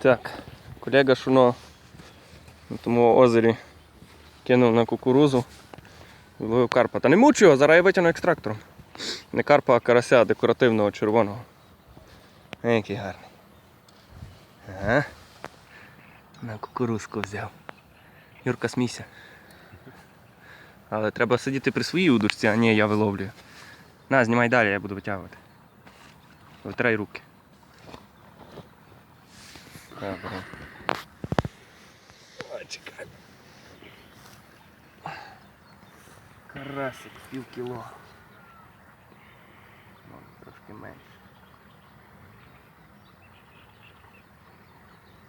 Так, колега Шуно на тому озері кинув на кукурузу ловив карпа. Та не мучу його, зараз я витягну екстрактором. Не карпа, а карася декоративного червоного. Який гарний. Ага. На кукурузку взяв. Юрка, смійся. Але треба сидіти при своїй удочці, а ні, я виловлюю. На, знімай далі, я буду витягувати. Витирай руки. Ой, чекай. Карасик, пів кіло. Ну, трошки менше.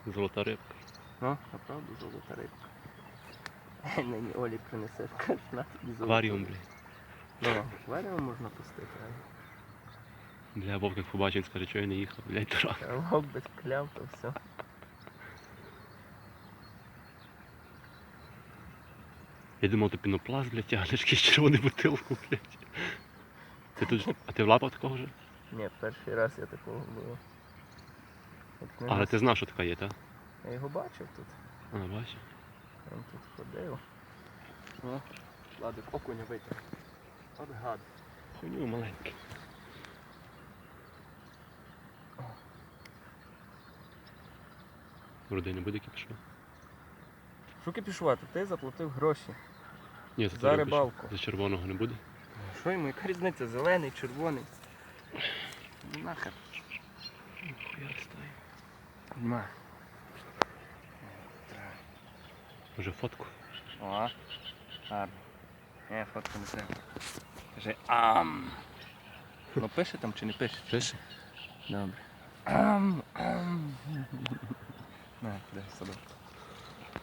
Золота рибка. Ну, направду золота рибка. Нині Олі принесе, каже, на тобі золото. Акваріум, блядь. Ну, акваріум можна пустити, Бля, Вовк як побачив, скаже, що я не їхав, блядь, дурак. а лоб без кляв, то все. Я думав, ти пінопласт, блядь, тягнеш якийсь червону бутилку, блядь. Ти тут, а ти влапав такого вже? Ні, перший раз я такого було. Як Але ти знав, що така є, так? Я його бачив тут. А, бачиш. Він тут ходив. О, Владик, окуня витяг. От гад. Хуйню маленький. Вроде не буде кіпішу. Що кипішувати? Ти заплатив гроші. Ні, за, рибалку. За червоного не буде. Що йому, яка різниця? Зелений, червоний. Ну, Нахер. Нема. Може фотку? О, гарно. Не, фотку не треба. Кажи ам. Ну пише там чи не пише? Пише. Добре. Ам, ам. На, дай собаку.